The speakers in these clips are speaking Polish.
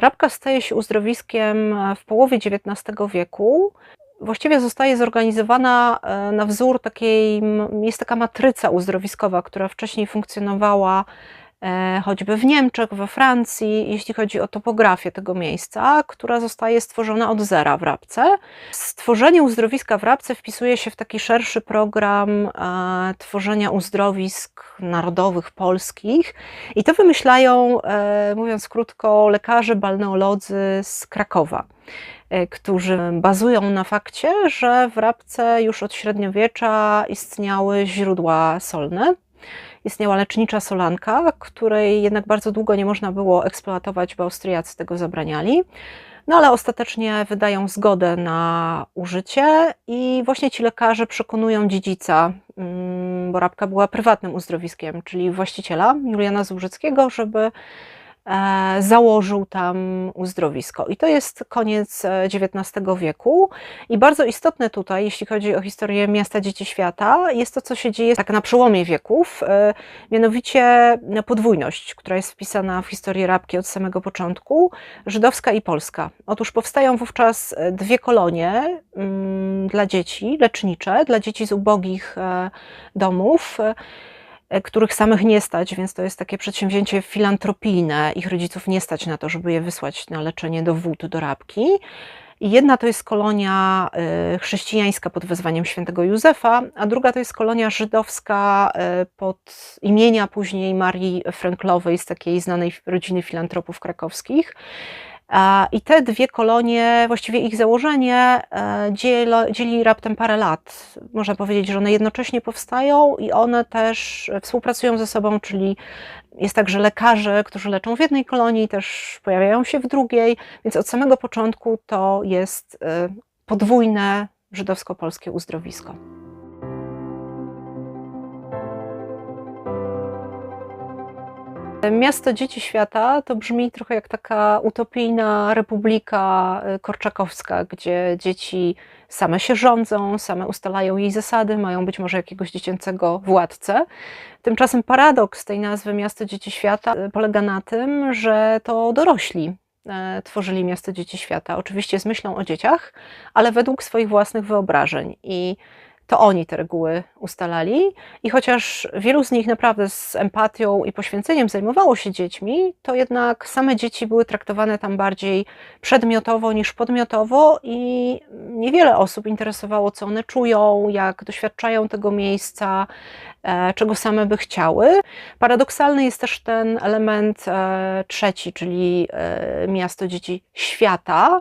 Rabka staje się uzdrowiskiem w połowie XIX wieku. Właściwie zostaje zorganizowana e, na wzór takiej, jest taka matryca uzdrowiskowa, która wcześniej funkcjonowała E, choćby w Niemczech, we Francji, jeśli chodzi o topografię tego miejsca, która zostaje stworzona od zera w Rabce. Stworzenie uzdrowiska w Rabce wpisuje się w taki szerszy program e, tworzenia uzdrowisk narodowych, polskich. I to wymyślają, e, mówiąc krótko, lekarze balneolodzy z Krakowa którzy bazują na fakcie, że w Rabce już od średniowiecza istniały źródła solne istniała lecznicza solanka, której jednak bardzo długo nie można było eksploatować, bo Austriacy tego zabraniali. No ale ostatecznie wydają zgodę na użycie i właśnie ci lekarze przekonują dziedzica, mm, bo Rabka była prywatnym uzdrowiskiem, czyli właściciela Juliana Zubrzyckiego, żeby założył tam uzdrowisko. I to jest koniec XIX e, wieku. I bardzo istotne tutaj, jeśli chodzi o historię miasta Dzieci Świata, jest to, co się dzieje tak na przełomie wieków, e, mianowicie podwójność, która jest wpisana w historię Rabki od samego początku, żydowska i polska. Otóż powstają wówczas dwie kolonie mm, dla dzieci, lecznicze, dla dzieci z ubogich domów. E, których samych nie stać, więc to jest takie przedsięwzięcie filantropijne. Ich rodziców nie stać na to, żeby je wysłać na leczenie do wód, do rabki. I jedna to jest kolonia e, chrześcijańska pod wezwaniem świętego Józefa, a druga to jest kolonia żydowska e, pod imienia później Marii Franklowej z takiej znanej rodziny filantropów krakowskich. I te dwie kolonie, właściwie ich założenie e, dzieli, dzieli raptem parę lat. Można powiedzieć, że one jednocześnie powstają i one też współpracują ze sobą, czyli jest tak, że lekarze, którzy leczą w jednej kolonii, też pojawiają się w drugiej, więc od samego początku to jest e, podwójne żydowsko-polskie uzdrowisko. Miasto Dzieci Świata to brzmi trochę jak taka utopijna republika y, korczakowska, gdzie dzieci same się rządzą, same ustalają jej zasady, mają być może jakiegoś dziecięcego władcę. Tymczasem paradoks tej nazwy Miasto Dzieci Świata y, polega na tym, że to dorośli y, tworzyli Miasto Dzieci Świata. Oczywiście z myślą o dzieciach, ale według swoich własnych wyobrażeń. I to oni te reguły ustalali. I chociaż wielu z nich naprawdę z empatią i poświęceniem zajmowało się dziećmi, to jednak same dzieci były traktowane tam bardziej przedmiotowo niż podmiotowo, i niewiele osób interesowało, co one czują, jak doświadczają tego miejsca, e, czego same by chciały. Paradoksalny jest też ten element e, trzeci, czyli e, miasto dzieci świata.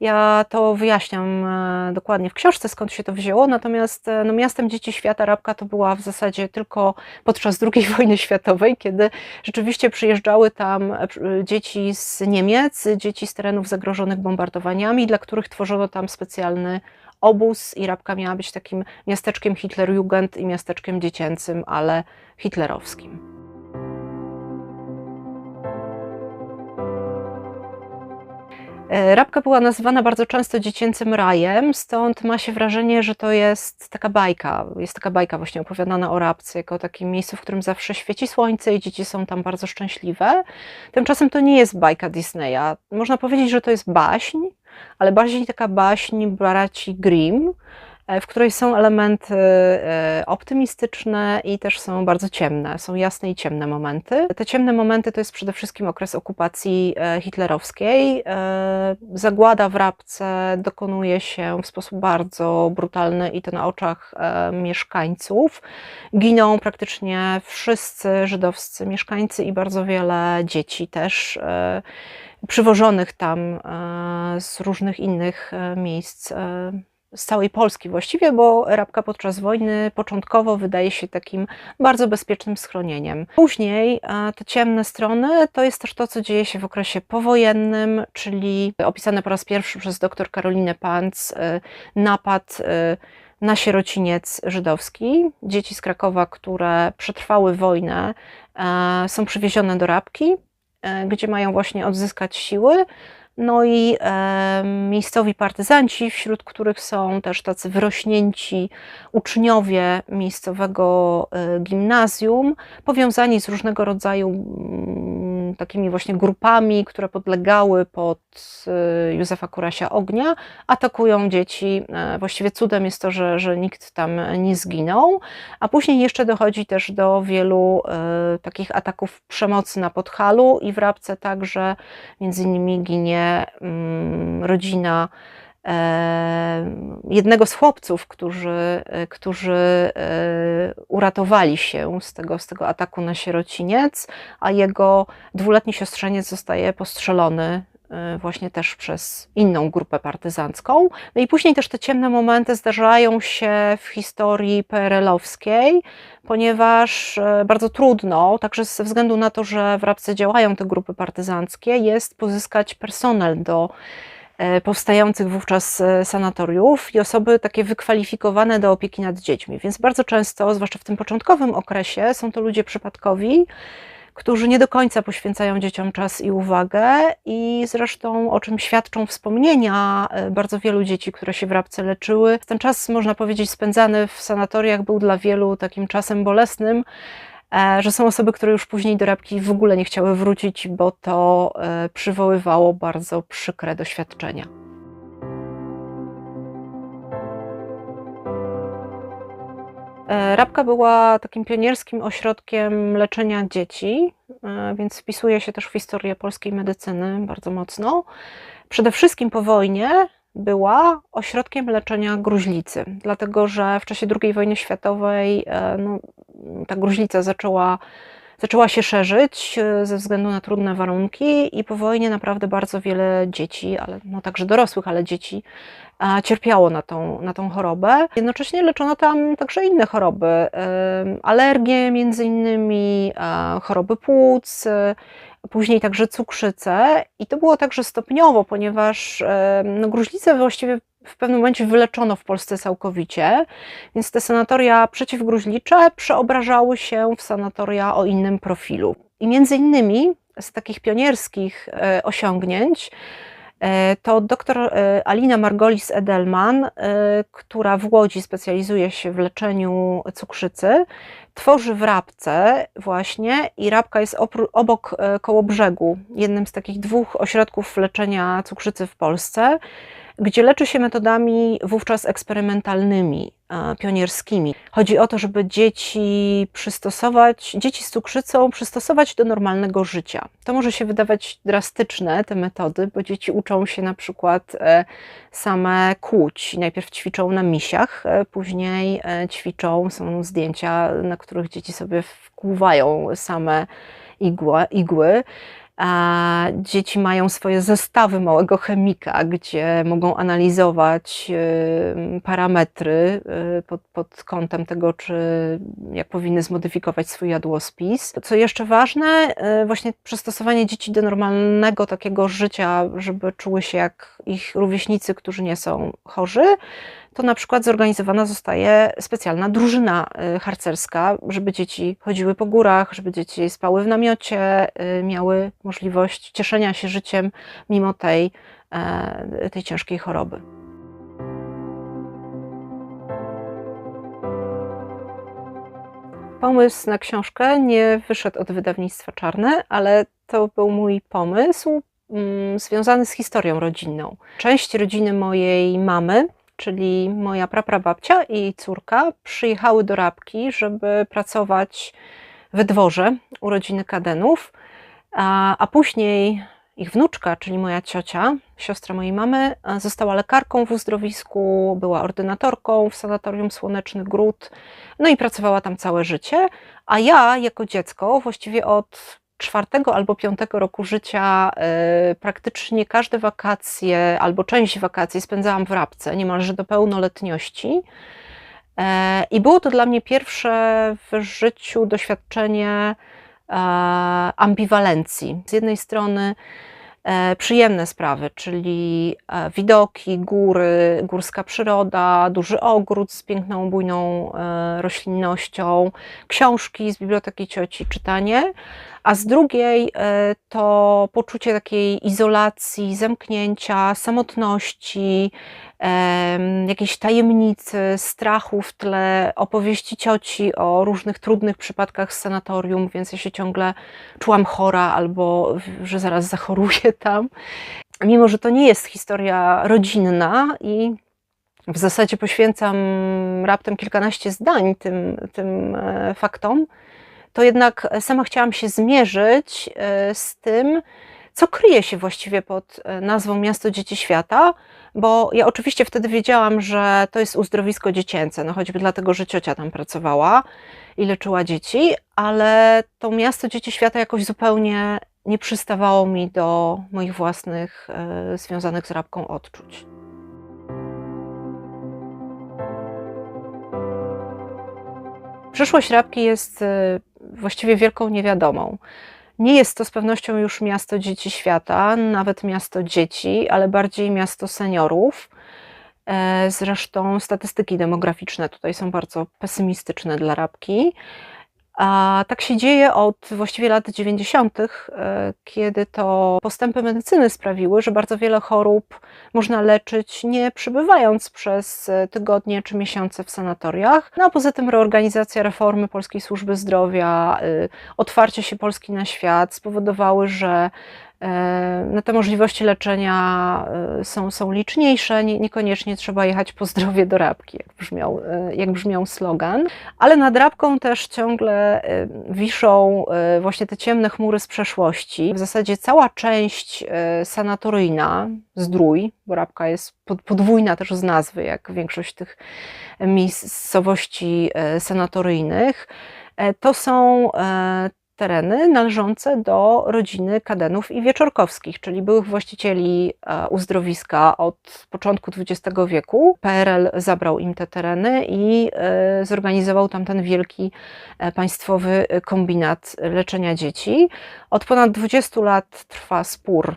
Ja to wyjaśniam dokładnie w książce, skąd się to wzięło, natomiast no, miastem dzieci świata Rabka to była w zasadzie tylko podczas II wojny światowej, kiedy rzeczywiście przyjeżdżały tam e, dzieci z Niemiec, dzieci z terenów zagrożonych bombardowaniami, dla których tworzono tam specjalny obóz i Rabka miała być takim miasteczkiem Hitlerjugend i miasteczkiem dziecięcym, ale hitlerowskim. Rabka była nazywana bardzo często dziecięcym rajem, stąd ma się wrażenie, że to jest taka bajka. Jest taka bajka właśnie opowiadana o Rabce, jako takim miejscu, w którym zawsze świeci słońce i dzieci są tam bardzo szczęśliwe. Tymczasem to nie jest bajka Disneya. Można powiedzieć, że to jest baśń, ale bardziej taka baśń braci Grimm, E, w której są elementy e, optymistyczne i też są bardzo ciemne, są jasne i ciemne momenty. Te ciemne momenty to jest przede wszystkim okres okupacji e, hitlerowskiej. Zagłada w Rabce dokonuje się w sposób bardzo brutalny i to na oczach mieszkańców. Giną praktycznie wszyscy żydowscy mieszkańcy i bardzo wiele dzieci też przywożonych tam z różnych innych miejsc z całej Polski właściwie, bo Rabka podczas wojny początkowo wydaje się takim bardzo bezpiecznym schronieniem. Później te ciemne strony to jest też to, co dzieje się w okresie powojennym, czyli opisane po raz pierwszy przez dr Karolinę Panc e, napad e, na sierociniec żydowski. Dzieci z Krakowa, które przetrwały wojnę, są przywiezione do Rabki, gdzie mają właśnie odzyskać siły no i e, miejscowi partyzanci, wśród których są też tacy wyrośnięci uczniowie miejscowego e, gimnazjum, powiązani z różnego rodzaju mm, takimi właśnie grupami, które podlegały pod Józefa Kurasia Ognia, atakują dzieci. Właściwie cudem jest to, że, że nikt tam nie zginął, a później jeszcze dochodzi też do wielu takich ataków przemocy na Podhalu i w Rabce także między innymi ginie mm, rodzina jednego z chłopców, którzy, którzy e, uratowali się z tego, z tego ataku na sierociniec, a jego dwuletni siostrzeniec zostaje postrzelony e, właśnie też przez inną grupę partyzancką. No i później też te ciemne momenty zdarzają się w historii PRL-owskiej, ponieważ e, bardzo trudno, także ze względu na to, że w Rabce działają te grupy partyzanckie, jest pozyskać personel do E, powstających wówczas e, sanatoriów i osoby takie wykwalifikowane do opieki nad dziećmi. Więc bardzo często, zwłaszcza w tym początkowym okresie, są to ludzie przypadkowi, którzy nie do końca poświęcają dzieciom czas i uwagę, i zresztą o czym świadczą wspomnienia e, bardzo wielu dzieci, które się w rabce leczyły. Ten czas, można powiedzieć, spędzany w sanatoriach był dla wielu takim czasem bolesnym, E, że są osoby, które już później do rabki w ogóle nie chciały wrócić, bo to e, przywoływało bardzo przykre doświadczenia. E, rabka była takim pionierskim ośrodkiem leczenia dzieci, więc wpisuje się też w historię polskiej medycyny bardzo mocno. Przede wszystkim po wojnie była ośrodkiem leczenia gruźlicy, dlatego że w czasie II wojny światowej no, ta gruźlica zaczęła, zaczęła się szerzyć e, ze względu na trudne warunki i po wojnie naprawdę bardzo wiele dzieci, ale no także dorosłych, ale dzieci cierpiało na tą, na tą chorobę. Jednocześnie leczono tam także inne choroby, alergie między innymi, choroby płuc, później także cukrzycę i to było także stopniowo, ponieważ no, gruźlicę właściwie w pewnym momencie wyleczono w Polsce całkowicie, więc te sanatoria przeciwgruźlicze przeobrażały się w sanatoria o innym profilu. I między innymi z takich pionierskich e, osiągnięć to dr e, Alina Margolis-Edelman, która w Łodzi specjalizuje się w leczeniu cukrzycy, tworzy w Rabce właśnie i Rabka jest obok koło brzegu, jednym z takich dwóch ośrodków leczenia cukrzycy w Polsce gdzie leczy się metodami wówczas eksperymentalnymi, pionierskimi. Chodzi o to, żeby dzieci przystosować, dzieci z cukrzycą przystosować do normalnego życia. To może się wydawać drastyczne, te metody, bo dzieci uczą się na przykład e, same kłuć. Najpierw ćwiczą na misiach, e, później e, ćwiczą, są zdjęcia, na których dzieci sobie wkłuwają same igła, igły dzieci mają swoje zestawy małego chemika, gdzie mogą analizować y, parametry y, pod, pod kątem tego, czy jak powinny zmodyfikować swój jadłospis. Co jeszcze ważne, y, właśnie przystosowanie dzieci do normalnego takiego życia, żeby czuły się jak ich rówieśnicy, którzy nie są chorzy, to na przykład zorganizowana zostaje specjalna drużyna y, harcerska, żeby dzieci chodziły po górach, żeby dzieci spały w namiocie, y, miały możliwość cieszenia się życiem mimo tej, e, tej ciężkiej choroby. Pomysł na książkę nie wyszedł od wydawnictwa Czarne, ale to był mój pomysł mm, związany z historią rodzinną. Część rodziny mojej mamy czyli moja praprababcia i córka, przyjechały do Rabki, żeby pracować we dworze u rodziny Kadenów, a, a później ich wnuczka, czyli moja ciocia, siostra mojej mamy, została lekarką w uzdrowisku, była ordynatorką w sanatorium Słoneczny Gród, no i pracowała tam całe życie, a ja jako dziecko właściwie od czwartego albo piątego roku życia y, praktycznie każde wakacje albo część wakacji spędzałam w Rabce, niemalże do pełnoletności. E, I było to dla mnie pierwsze w życiu doświadczenie e, ambiwalencji. Z jednej strony e, przyjemne sprawy, czyli widoki, góry, górska przyroda, duży ogród z piękną, bujną roślinnością, książki z biblioteki cioci, czytanie, a z drugiej e, to poczucie takiej izolacji, zamknięcia, samotności, jakiejś tajemnicy, strachu w tle, opowieści cioci o różnych trudnych przypadkach z sanatorium, więc ja się ciągle czułam chora albo że zaraz zachoruję tam. Mimo, że to nie jest historia rodzinna i w zasadzie poświęcam raptem kilkanaście zdań tym, tym e, faktom, to jednak sama chciałam się zmierzyć e, z tym, co kryje się właściwie pod e, nazwą Miasto Dzieci Świata, bo ja oczywiście wtedy wiedziałam, że to jest uzdrowisko dziecięce, no choćby dlatego, że ciocia tam pracowała i leczyła dzieci, ale to Miasto Dzieci Świata jakoś zupełnie nie przystawało mi do moich własnych e, związanych z rabką odczuć. Przyszłość rabki jest e, właściwie wielką niewiadomą. Nie jest to z pewnością już miasto dzieci świata, nawet miasto dzieci, ale bardziej miasto seniorów. E, zresztą statystyki demograficzne tutaj są bardzo pesymistyczne dla rabki. A tak się dzieje od właściwie lat 90., e, kiedy to postępy medycyny sprawiły, że bardzo wiele chorób można leczyć nie przebywając przez e, tygodnie czy miesiące w sanatoriach. No a poza tym reorganizacja reformy Polskiej Służby Zdrowia, e, otwarcie się Polski na świat spowodowały, że no te możliwości leczenia e, są, są liczniejsze, nie, niekoniecznie trzeba jechać po zdrowie do rabki, jak brzmiał, e, jak brzmiał slogan, ale nad rabką też ciągle wiszą właśnie te ciemne chmury z przeszłości. W zasadzie cała część sanatoryjna, zdrój, bo rabka jest podwójna też z nazwy, jak większość tych miejscowości sanatoryjnych, to są tereny należące do rodziny Kadenów i Wieczorkowskich, czyli byłych właścicieli e, uzdrowiska od początku XX wieku. PRL zabrał im te tereny i e, zorganizował tam ten wielki e, państwowy kombinat leczenia dzieci. Od ponad 20 lat trwa spór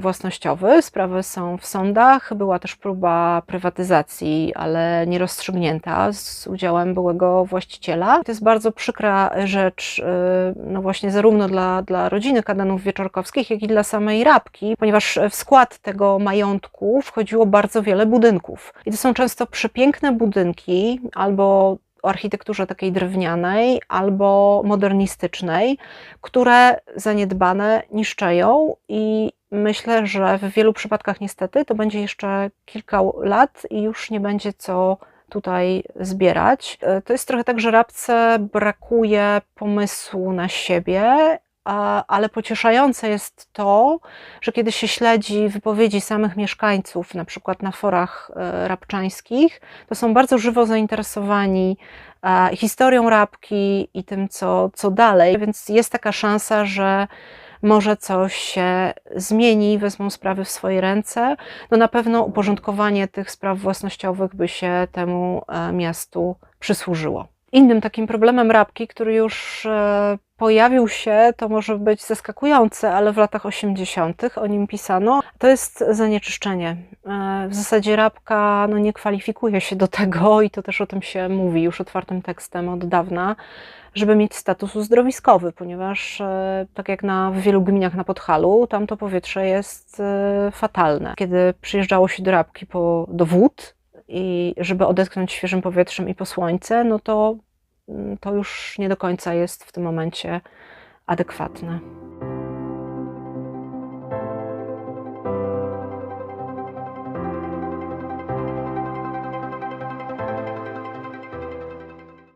własnościowy. Sprawy są w sądach. Była też próba prywatyzacji, ale nierozstrzygnięta z udziałem byłego właściciela. To jest bardzo przykra rzecz, y, no właśnie zarówno dla, dla rodziny Kadanów Wieczorkowskich, jak i dla samej Rabki, ponieważ w skład tego majątku wchodziło bardzo wiele budynków. I to są często przepiękne budynki, albo architekturze takiej drewnianej albo modernistycznej, które zaniedbane niszczeją i myślę, że w wielu przypadkach niestety to będzie jeszcze kilka lat i już nie będzie co tutaj zbierać. E, to jest trochę tak, że rabce brakuje pomysłu na siebie, ale pocieszające jest to, że kiedy się śledzi wypowiedzi samych mieszkańców, na przykład na forach e, rabczańskich, to są bardzo żywo zainteresowani e, historią rabki i tym, co, co dalej, więc jest taka szansa, że może coś się zmieni, wezmą sprawy w swoje ręce. No na pewno uporządkowanie tych spraw własnościowych by się temu e, miastu przysłużyło. Innym takim problemem rabki, który już e, pojawił się, to może być zaskakujące, ale w latach 80. o nim pisano, to jest zanieczyszczenie. E, w zasadzie rabka no, nie kwalifikuje się do tego i to też o tym się mówi już otwartym tekstem od dawna, żeby mieć status uzdrowiskowy, ponieważ e, tak jak na, w wielu gminach na Podhalu, tam to powietrze jest fatalne. Kiedy przyjeżdżało się do rabki po, do wód, i żeby odetchnąć świeżym powietrzem i po słońce, no to, mm, to już nie do końca jest w tym momencie adekwatne.